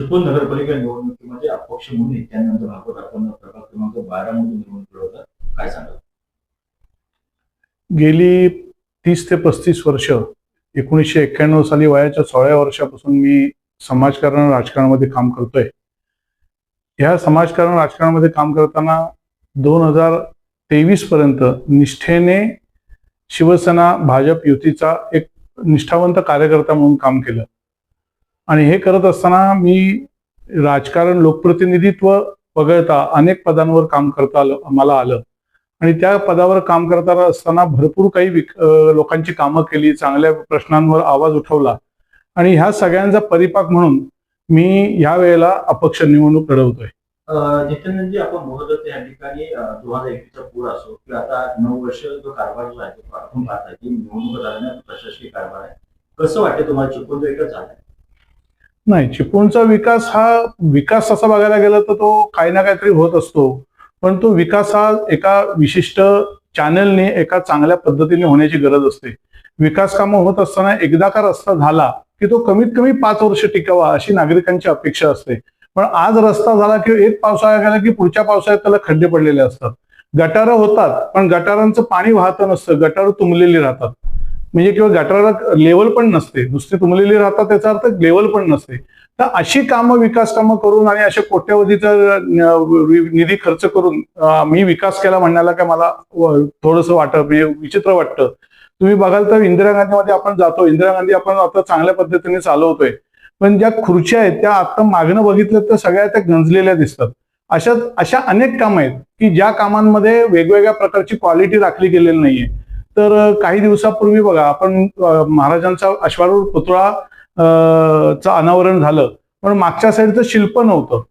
चिपळूण नगरपालिका निवडणुकीमध्ये म्हणजे अपक्ष म्हणून एक्क्याण्णव भागवत आपण प्रभाग क्रमांक बारा मधून निवडणूक लढवतात काय सांगाल? गेली तीस ते पस्तीस वर्ष एकोणीसशे एक्क्याण्णव साली वयाच्या सोळाव्या वर्षापासून मी समाजकारण राजकारणामध्ये काम करतोय. ह्या समाजकारण राजकारणामध्ये काम करताना दोन हजार तेवीस पर्यंत निष्ठेने शिवसेना भाजप युतीचा एक निष्ठावंत कार्यकर्ता म्हणून काम केलं. आणि हे करत असताना मी राजकारण लोकप्रतिनिधित्व वगळता अनेक पदांवर काम करता आलं मला आलं. आणि त्या पदावर काम करताना असताना भरपूर काही लोकांची कामं केली चांगल्या प्रश्नांवर आवाज उठवला. आणि ह्या सगळ्यांचा परिपाक म्हणून मी ह्या वेळेला अपक्ष निवडणूक लढवतोय. अं, नित्यानंदजी आपण बोलत होते या ठिकाणी दोन हजार एकवीसचा पूर असो किंवा आता नऊ वर्ष जो कारभार जो आहे तो आपण पाहता की निवडणूक झाल्याने प्रशासकीय कारभार आहे. कसं वाटतं तुम्हाला? चिपळूण एकच झालाय. नाही चिपळूणचा विकास हा विकास असा बघायला गेला तर तो काही ना काहीतरी होत असतो. पण तो विकास हा एका विशिष्ट चॅनलने एका चांगल्या पद्धतीने होण्याची गरज असते. विकास कामं होत असताना एकदा का रस्ता झाला की तो कमीत कमी पाच वर्ष टिकावा अशी नागरिकांची अपेक्षा असते. पण आज रस्ता झाला की एक पावसाळा गेला की पुढच्या पावसाळ्यात त्याला खड्डे पडलेले असतात. गटारं होतात पण गटारांचं पाणी वाहतं नसतं गटारं तुंबलेली राहतात. म्हणजे किंवा गटाराला लेवल पण नसते. नुसते तुंबलेली राहतात त्याचा अर्थ लेवल पण नसते. तर अशी कामं विकास कामं करून आणि अशा कोट्यावधीचा निधी खर्च करून मी विकास केला म्हणण्याला काय मला थोडस वाटत म्हणजे विचित्र वाटतं. तुम्ही बघाल तर इंदिरा गांधीमध्ये आपण जातो. इंदिरा गांधी आपण आता चांगल्या पद्धतीने चालवतोय. पण ज्या खुर्च्या आहेत त्या आता मागणं बघितलं तर सगळ्या त्या गंजलेल्या दिसतात. अशा अशा अनेक कामं आहेत की ज्या कामांमध्ये वेगवेगळ्या प्रकारची क्वालिटी राखली गेलेली नाहीये. तर काही दिवसापूर्वी बघा आपण महाराजांचा अश्वारूढ पुतळा चं अनावरण झालं. पण मागच्या साईडचं शिल्प नव्हतं.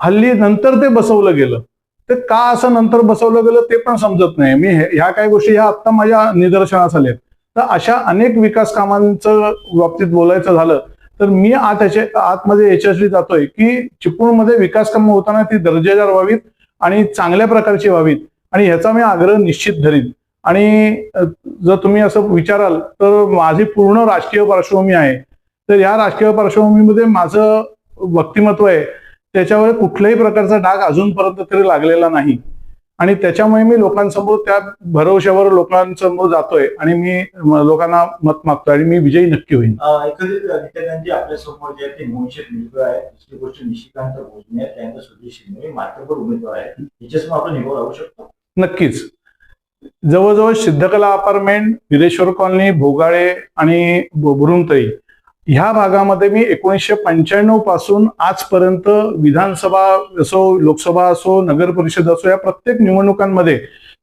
हल्ली नंतर ते बसवलं गेलं. ते का असं नंतर बसवलं गेलं ते पण समजत नाही. मी ह्या काही गोष्टी ह्या आत्ता माझ्या निदर्शनास आल्या तर अशा अनेक विकास कामांचं बाबतीत बोलायचं झालं तर मी आत त्याचे आतमध्ये यशस्वी जातोय की चिपळूणमध्ये विकास कामं होताना ती दर्जेदार व्हावीत आणि चांगल्या प्रकारची व्हावीत. आणि ह्याचा मी आग्रह निश्चित धरीन. आणि जर तुम्ही असं विचाराल तर माझी पूर्ण राजकीय पार्श्वभूमी आहे. तर या राजकीय पार्श्वभूमीमध्ये माझं व्यक्तिमत्व आहे. त्याच्यावर कुठल्याही प्रकारचा डाग अजूनपर्यंत तरी लागलेला नाही. आणि त्याच्यामुळे मी लोकांसमोर त्या भरवशावर लोकांसमोर जातोय आणि मी लोकांना मत मागतोय आणि मी विजयी नक्की एकंदरीत नित्यानंदजी आपल्यासमोर जे आहे ते मोहिशेत मुलगा आहे दुसरी गोष्ट निशिकांत भोजने त्यानंतर सुधीर शिंदे उमेदवार आहेत. याच्यासमोर आपण लावू शकतो? नक्कीच. जवळजवळ सिद्धकला अपार्टमेंट विरेश्वर कॉलनी भोगाळे आणि बु- ह्या भागामध्ये मी एकोणीसशे पंच्याण्णवपासून आजपर्यंत विधानसभा असो लोकसभा असो नगर परिषद असो या प्रत्येक निवडणुकांमध्ये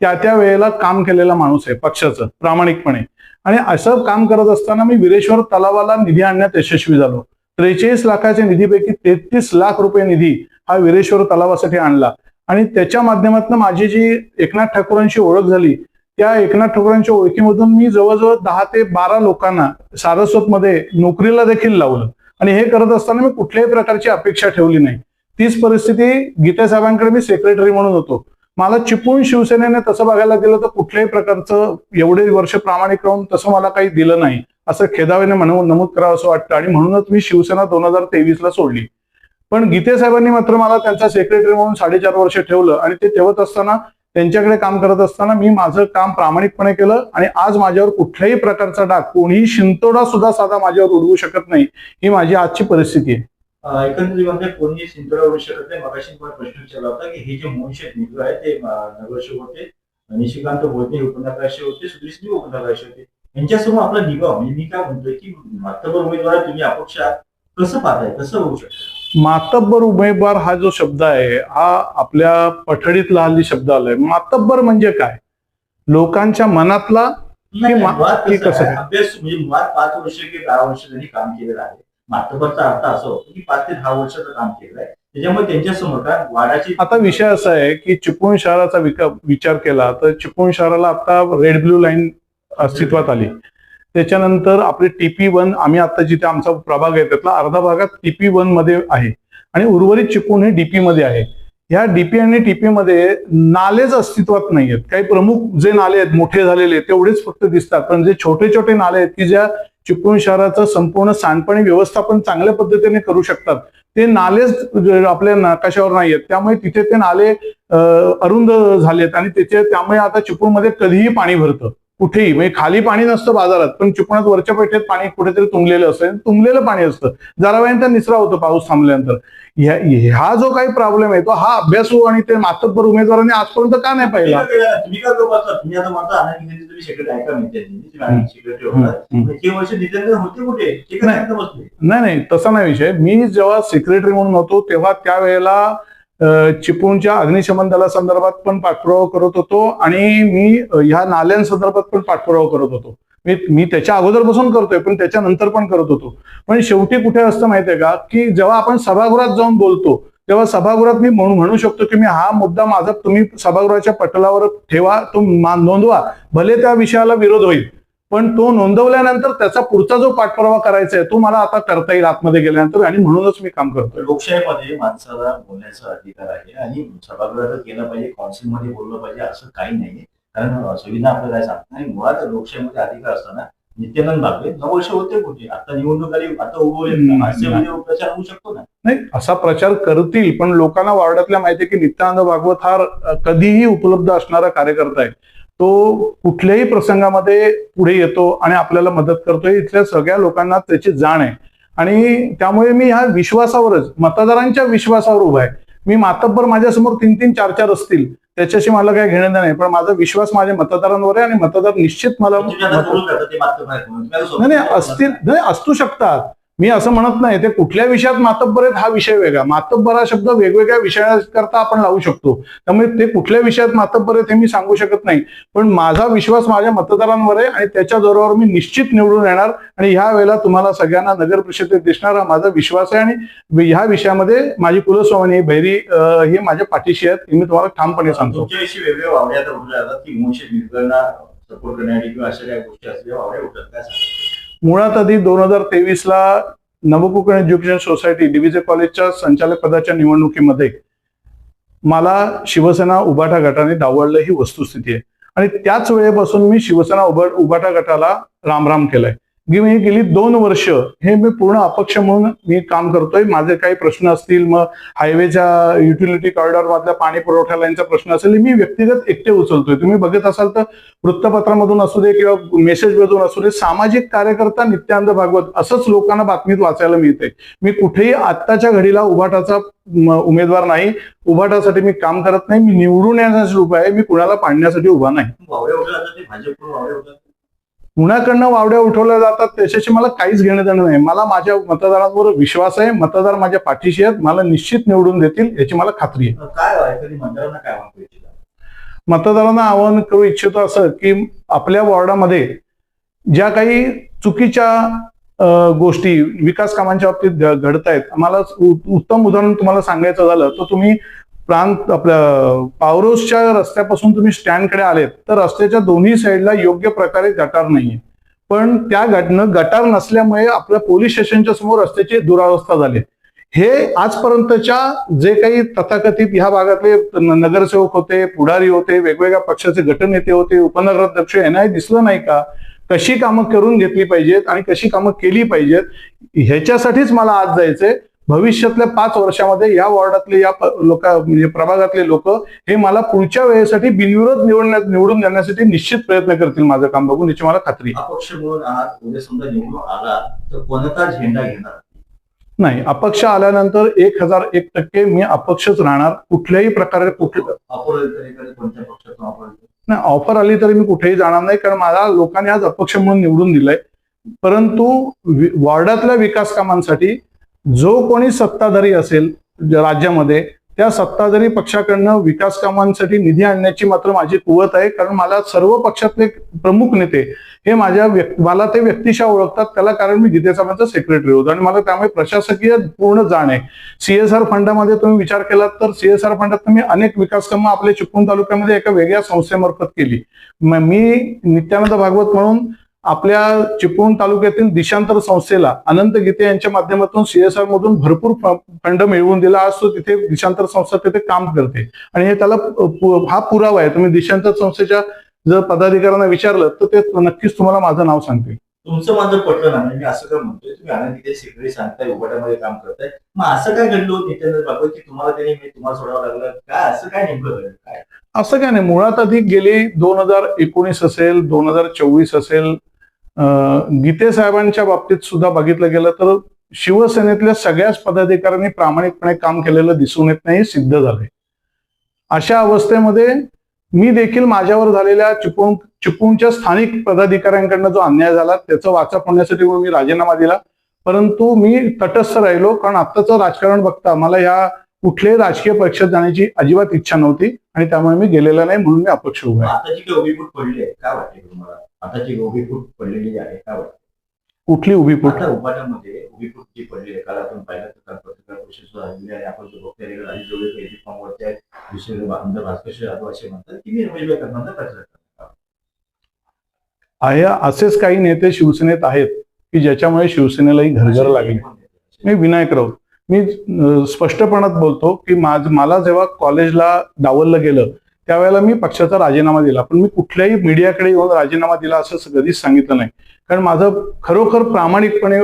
त्या त्या वेळेला काम केलेला माणूस आहे पक्षाचं प्रामाणिकपणे. आणि असं काम करत असताना मी विरेश्वर तलावाला निधी आणण्यात यशस्वी झालो. त्रेचाळीस लाखाच्या निधीपैकी तेहतीस लाख रुपये निधी हा विरेश्वर तलावासाठी आणला. आणि त्याच्या माध्यमातून माझी जी एकनाथ ठाकूरांची ओळख झाली त्या एकनाथ ठाकूरांच्या ओळखीमधून मी जवळजवळ दहा ते बारा लोकांना सारस्वतमध्ये नोकरीला देखील लावलं. आणि हे करत असताना मी कुठल्याही प्रकारची अपेक्षा ठेवली नाही. तीच परिस्थिती गीते साहेबांकडे मी सेक्रेटरी म्हणून होतो. मला चिपळूण शिवसेनेने तसं बघायला गेलं तर कुठल्याही प्रकारचं एवढे वर्ष प्रामाणिक राहून तसं मला काही दिलं नाही असं खेदावेने म्हणून नमूद करावं असं वाटतं. आणि म्हणूनच मी शिवसेना दोन हजार तेवीस ला सोडली. पण गीते साहेबांनी मात्र मला त्यांचा सेक्रेटरी म्हणून साडेचार वर्ष ठेवलं आणि ते ठेवत असताना त्यांच्याकडे काम करत असताना मी माझं काम प्रामाणिकपणे केलं आणि आज माझ्यावर कुठल्याही प्रकारचा डाग कोणीही शिंतोडा सुद्धा साधा माझ्यावर उडवू शकत नाही ही माझी आजची परिस्थिती आहे. अं, एकंदरीत म्हणजे कोणी सिंधुरा उडू शकत नाही. मगाशी पण प्रश्न विचारला होता की हे जे मोहिशेत मुलगा आहे ते अं, नगरसेवक होते निशिकांत भोजने उपनगराशी होते सुदृष्टी उपनगराशी होते. यांच्यासमोर आपला निभाव म्हणजे मी काय म्हणतोय की मातबर उमेदवार तुम्ही अपक्ष कसं पाहताय कसं होऊ शकतं? मातब्बर उमेदवार हा जो शब्द आहे हा आपल्या पठडीतला हल्ली शब्द आलाय. मातब्बर म्हणजे काय? लोकांच्या मनातला कसं? अभ्यास म्हणजे मुळात पाच वर्ष किंवा दहा वर्ष त्यांनी काम केलेलं आहे. मातबरचा अर्थ असा होतो की पाच ते दहा वर्षाचं काम केलेलं आहे. त्याच्यामुळे त्यांच्यासमोर काय वाडाची आता विषय असा आहे की चिपळूण शहराचा विचार केला तर चिपळूण शहराला आता रेड ब्ल्यू लाईन अस्तित्वात आली. त्याच्यानंतर आपले टीपी वन आम्ही आता जिथे आमचा प्रभाग आहे त्यातला अर्धा भागात टीपी वनमध्ये आहे. आणि उर्वरित चिपळूण हे डीपी मध्ये आहे. ह्या डीपी आणि टीपी मध्ये नालेच अस्तित्वात नाही आहेत काही प्रमुख जे नाले आहेत मोठे झालेले तेवढेच फक्त दिसतात. पण जे छोटे छोटे नाले आहेत की ज्या चिपळूण शहराचं संपूर्ण सांडपाणी व्यवस्थापन चांगल्या पद्धतीने करू शकतात ते नालेच आपल्या नकाशावर नाही आहेत त्यामुळे तिथे ते नाले अरुंद झालेत आणि त्याचे त्यामुळे आता चिपळूणमध्ये कधीही पाणी भरतं. कुठेही म्हणजे खाली पाणी नसतं बाजारात पण चिपळूणात वरच्या पेठेत पाणी कुठेतरी तुंबलेलं असतं आणि तुंबलेलं पाणी असतं. जरा वेळानंतर निचरा होतो पाऊस थांबल्यानंतर. ह्या- हा जो काही प्रॉब्लेम आहे तो हा अभ्यासू आणि ते मातब्बर उमेदवारांनी आजपर्यंत का नाही पाहिला? नाही. नाही तसा नाही विषय. मी जेव्हा सेक्रेटरी म्हणून होतो तेव्हा त्यावेळेला चिपळूणच्या अग्निशमन दलासंदर्भात पण पाठपुरावा करत होतो आणि मी ह्या नाल्यांसंदर्भात पण पाठपुरावा करत होतो. मी मी त्याच्या अगोदरपासून करतोय पण त्याच्यानंतर पण करत होतो. पण शेवटी कुठे असतं माहितीये का की जेव्हा आपण सभागृहात जाऊन बोलतो तेव्हा सभागृहात मी म्हणू म्हणू शकतो की मी हा मुद्दा माझा तुम्ही सभागृहाच्या पटलावर ठेवा तो नोंदवा. भले त्या विषयाला विरोध होईल पण तो नोंदवल्यानंतर त्याचा पुढचा जो पाठपुरावा करायचा आहे तो मला आता करता येईल आतमध्ये गेल्यानंतर आणि म्हणूनच मी काम करतोय. लोकशाहीमध्ये माणसाला बोलण्याचा अधिकार आहे आणि सभागृहात केलं पाहिजे काउन्सिलमध्ये बोललं पाहिजे असं काही नाहीये. कारण संविधान आपल्याला काय सांगत. नाही मुळात लोकशाहीमध्ये अधिकार असताना नित्यानंद भागवे नऊ वर्ष होते कुठे आता निवडणूक आली आता उभवले प्रचार होऊ शकतो ना? नाही असा प्रचार करतील पण लोकांना वार्डातल्या माहिती आहे की नित्यानंद भागवत हा कधीही उपलब्ध असणारा कार्यकर्ता आहे. तो कुठल्याही प्रसंगामध्ये पुढे येतो आणि आपल्याला मदत करतोय इथल्या सगळ्या लोकांना त्याची जाण आहे. आणि त्यामुळे मी ह्या विश्वासावरच मतदारांच्या विश्वासावर उभा आहे. मी मातब्बर माझ्यासमोर तीन तीन चार चार असतील त्याच्याशी मला काही घेणं नाही पण माझा विश्वास माझ्या मतदारांवर आहे आणि मतदार निश्चित मला नाही असतील नाही असू शकतात. मी असं म्हणत नाही ते कुठल्या विषयात मातब्बर आहेत हा विषय वेगळा. मातब्बर हा शब्द वेगवेगळ्या विषयाकरता आपण लावू शकतो. त्यामुळे ते कुठल्या विषयात मातब्बर आहेत हे मी सांगू शकत नाही. पण माझा विश्वास माझ्या मतदारांवर आहे आणि त्याच्या जोरावर मी निश्चित निवडून येणार आणि ह्या वेळेला तुम्हाला सगळ्यांना नगर परिषदेत दिसणार हा माझा विश्वास आहे आणि ह्या विषयामध्ये माझी कुलस्वामिनी भैरी हे माझ्या पाठीशी आहेत. हे मी तुम्हाला ठामपणे सांगतो. वेगवेगळ्या वावड्या उठल्या जातात की सपोर्ट करण्यासाठी किंवा अशा काही गोष्टी असल्या वावड्या उठतात. काय मुळात आधी दोन हजार तेवीस ला नवकोकण एज्युकेशन सोसायटी डीव्हीजे कॉलेजच्या संचालक पदाच्या निवडणुकीमध्ये मला शिवसेना उभाटा गटाने डावळलं ही वस्तुस्थिती आहे. आणि त्याच वेळेपासून मी शिवसेना उबा उबाटा गटाला रामराम केलाय. गी- मी म्हणजे गेली दोन वर्ष हे मी पूर्ण अपक्ष म्हणून मी काम करतोय. माझे काही प्रश्न असतील मग हायवेच्या युटिलिटी कॉरिडॉर मधल्या पाणी पुरवठा लाईनचा प्रश्न असेल मी व्यक्तिगत एकटे उचलतोय. तुम्ही बघत असाल तर वृत्तपत्रामधून असू दे किंवा मेसेजमधून असू दे सामाजिक कार्यकर्ता नित्यानंद भागवत असंच लोकांना बातमीत वाचायला मिळते. मी कुठेही आत्ताच्या घडीला उभाटाचा उमेदवार नाही. उभाटासाठी मी काम करत नाही. मी निवडून येण्यासाठी उभा आहे. मी कुणाला पाडण्यासाठी उभा नाही. कुणाकडनं वावड्या उठवल्या जातात त्याच्याशी मला काहीच घेणं देणं नाही. मला माझ्या मतदारांवर विश्वास आहे मतदार माझ्या पाठीशी आहेत मला निश्चित निवडून देतील याची मला खात्री आहे. काय? मतदारांना आवाहन करू इच्छितो असं की आपल्या वॉर्डामध्ये ज्या काही चुकीच्या गोष्टी विकास कामांच्या बाबतीत घडत आहेत आम्हाला उ- उत्तम उदाहरण तुम्हाला सांगायचं झालं तर तुम्ही प्रांत आपल्या पावरोसच्या रस्त्यापासून तुम्ही स्टँडकडे आलेत तर रस्त्याच्या दोन्ही साईडला योग्य प्रकारे गटार नाहीये. पण त्या घटनं गटार नसल्यामुळे आपल्या पोलीस स्टेशनच्या समोर रस्त्याची दुरावस्था झाली. हे आजपर्यंतच्या जे काही तथाकथित ह्या भागातले नगरसेवक होते पुढारी होते वेगवेगळ्या पक्षाचे गटनेते होते उपनगराध्यक्ष यांनाही दिसलं नाही का? कशी कामं करून घेतली पाहिजेत आणि कशी कामं केली पाहिजेत? ह्याच्यासाठीच मला आज जायचंय. भविष्यातल्या पाच वर्षामध्ये या वॉर्डातले या लोक म्हणजे प्रभागातले लोक हे मला पुढच्या वेळेसाठी बिनविरोध निवडण्यात निवडून देण्यासाठी निश्चित प्रयत्न करतील माझं काम बघून याची मला खात्री आहे. अपक्ष म्हणून आहात उद्या समजा निवडून आला तर कोणता झेंडा घेणार? नाही अपक्ष आल्यानंतर एक हजार एक टक्के मी अपक्षच राहणार कुठल्याही प्रकारे कुठलं. नाही ऑफर आली तरी मी कुठेही जाणार नाही कारण मला लोकांनी आज अपक्ष म्हणून निवडून दिलंय. परंतु वॉर्डातल्या विकास कामांसाठी जो कोणी सत्ताधारी असेल राज्यामध्ये त्या सत्ताधारी पक्षाकडनं विकास कामांसाठी निधी आणण्याची मात्र माझी कुवत आहे. कारण मला सर्व पक्षातले प्रमुख नेते हे माझ्या मला ते व्यक्तिशा ओळखतात. त्याला कारण मी गीते साहेबांचा सेक्रेटरी होतो. आणि मला त्यामुळे प्रशासकीय पूर्ण जाण आहे. सीएसआर फंडामध्ये तुम्ही विचार केलात तर सीएसआर फंडात मी अनेक विकास कामं आपल्या चिपळूण तालुक्यामध्ये एका वेगळ्या संस्थेमार्फत केली. मी नित्यानंद भागवत म्हणून आपल्या चिपळूण तालुक्यातील दिशांतर संस्थेला अनंत गीते यांच्या माध्यमातून सीएसआर मधून भरपूर फंड मिळवून दिला. आज तो तिथे दिशांतर संस्था तिथे काम करते. आणि हे त्याला हा पुरावा आहे. तुम्ही दिशांतर संस्थेच्या जर पदाधिकाऱ्यांना विचारलं तर ते नक्कीच तुम्हाला माझं नाव सांगतील. तुमचं माझं पटलं नाही मी असं काय म्हणतोय तुम्ही आनंद तिथे सेक्रेटरी सांगताय उभाटामध्ये काम करताय. मग असं काय घडलं होतं? नित्यानंद बागवत की तुम्हाला त्याने मी तुम्हाला सोडावं लागलं. काय असं काय नेमकं घडलं? काय? असं काय नाही. मुळात आधी गेली दोन हजार एकोणीस असेल दोन हजार चोवीस असेल गीते साहेबांच्या बाबतीत सुद्धा बघितलं गेलं तर शिवसेनेतल्या सगळ्याच पदाधिकाऱ्यांनी प्रामाणिकपणे काम केलेलं दिसून येत नाही सिद्ध झालंय. अशा अवस्थेमध्ये मी देखील माझ्यावर झालेल्या चिपळूण चिपळूणच्या स्थानिक पदाधिकाऱ्यांकडनं जो अन्याय झाला त्याचं वाचा होण्यासाठी म्हणून मी राजीनामा दिला. परंतु मी तटस्थ राहिलो कारण आत्ताचं राजकारण बघता मला या कुठल्याही राजकीय पक्षात जाण्याची अजिबात इच्छा नव्हती आणि त्यामुळे मी गेलेला नाही म्हणून मी अपक्ष उभा मग आहे आता जी काही उभी फूट पडलेली आहे काय वाटतं? कुठली उभी फूट? आता उभाटामध्ये उभी फूट जी पडली आहे. काल आपण पाहिलं तर पत्रकार परिषद सुद्धा झालेली आहे. आपण जो बघतोय राजीव जोडे एडी फॉर्मवरती आहेत दुसरे आमदार भास्कर जाधव असे म्हणतात की मी रमेश करणार प्रचार आहे असेच काही नेते शिवसेनेत आहेत की ज्याच्यामुळे शिवसेनेलाही घरघर लागली. मी विनायक राऊत. मी स्पष्टपणात बोलतो की माझ मला जेव्हा कॉलेजला डावललं गेलं त्यावेळेला मी पक्षाचा राजीनामा दिला पण मी कुठल्याही मीडियाकडे येऊन राजीनामा दिला असं कधीच सांगितलं नाही. कारण माझं खरोखर प्रामाणिकपणे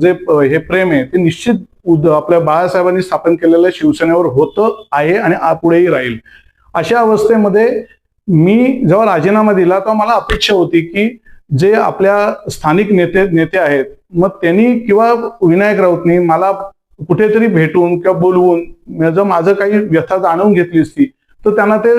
जे हे प्रेम आहे ते निश्चित आपल्या बाळासाहेबांनी स्थापन केलेल्या शिवसेनेवर होतं आहे आणि आ- पुढेही राहील. अशा अवस्थेमध्ये मी जेव्हा राजीनामा दिला तेव्हा मला अपेक्षा होती की जे आपल्या स्थानिक नेते नेते आहेत मग त्यांनी किंवा विनायक राऊतनी मला कुठेतरी भेटून किंवा बोलवून जर माझं काही व्यथा जाणून घेतली असती तर त्यांना ते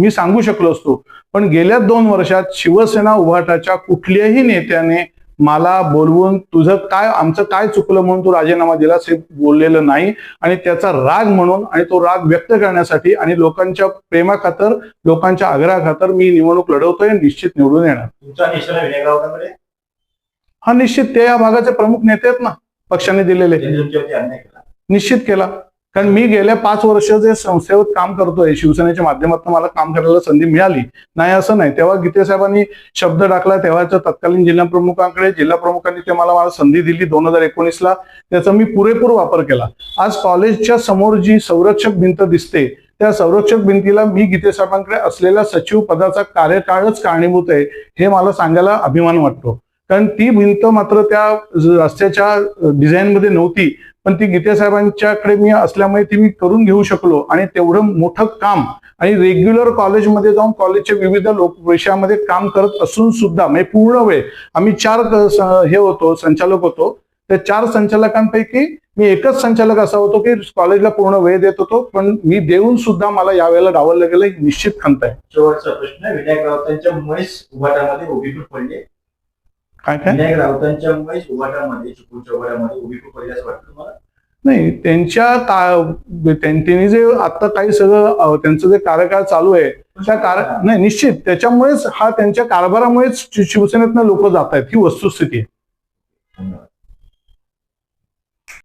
मी सांगू शकलो असतो. पण गेल्या दोन वर्षात शिवसेना उभाटाच्या कुठल्याही नेत्याने मला बोलवून तुझं काय आमचं काय चुकलं म्हणून तू राजीनामा दिलास हे बोललेलं नाही. आणि त्याचा राग म्हणून आणि तो राग व्यक्त करण्यासाठी आणि लोकांच्या प्रेमाखातर लोकांच्या आग्रहाखातर मी निवडणूक लढवतोय निश्चित निवडून येणार. हा निश्चित ते या भागाचे प्रमुख नेते आहेत ना पक्षाने दिलेले. निश्चित केला. कारण मी गेल्या पाच वर्ष जे संस्थेवर काम करतोय शिवसेनेच्या माध्यमातून मला काम करायला संधी मिळाली. नाही असं नाही. तेव्हा गीते साहेबांनी शब्द टाकला तेव्हाच्या तत्कालीन जिल्हा प्रमुखांकडे जिल्हा प्रमुखांनी ते मला मला संधी दिली दोन हजार एकोणीसला. त्याचा मी पुरेपूर वापर केला. आज कॉलेजच्या समोर जी संरक्षक भिंत दिसते त्या संरक्षक भिंतीला मी गीते साहेबांकडे असलेल्या सचिव पदाचा कार्यकाळच कारणीभूत आहे हे मला सांगायला अभिमान वाटतो. कारण ती भिंत मात्र त्या रस्त्याच्या डिझाईनमध्ये नव्हती. पण ती गीते साहेबांच्याकडे मी असल्यामुळे ती मी करून घेऊ शकलो. आणि तेवढं मोठं काम आणि रेग्युलर कॉलेजमध्ये जाऊन कॉलेजच्या विविध लोक विषयामध्ये काम करत असून सुद्धा म्हणजे पूर्ण वेळ आम्ही चार हे होतो संचालक होतो. त्या चार संचालकांपैकी मी एकच संचालक असा होतो की कॉलेजला पूर्ण वेळ देत होतो पण मी देऊन सुद्धा मला यावेळेला डावललं गेलं निश्चित खंत आहे. शेवटचा प्रश्न विनायक राऊतांच्या मुळेच उभाटामध्ये उभी पडली. आहे. काय काय? विनायक राऊतांच्या मुळेच उभाटामध्ये चिपळूणच्या उभाटामध्ये उभी फूट पडली असं वाटतं तुम्हाला? नाही त्यांच्या का त्यांनी जे आता काही सगळं त्यांचं जे कार्यकाळ चालू आहे त्या कार नाही निश्चित. त्याच्यामुळेच हा त्यांच्या कारभारामुळेच शिवसेनेतनं लोक जात आहेत ही वस्तुस्थिती आहे.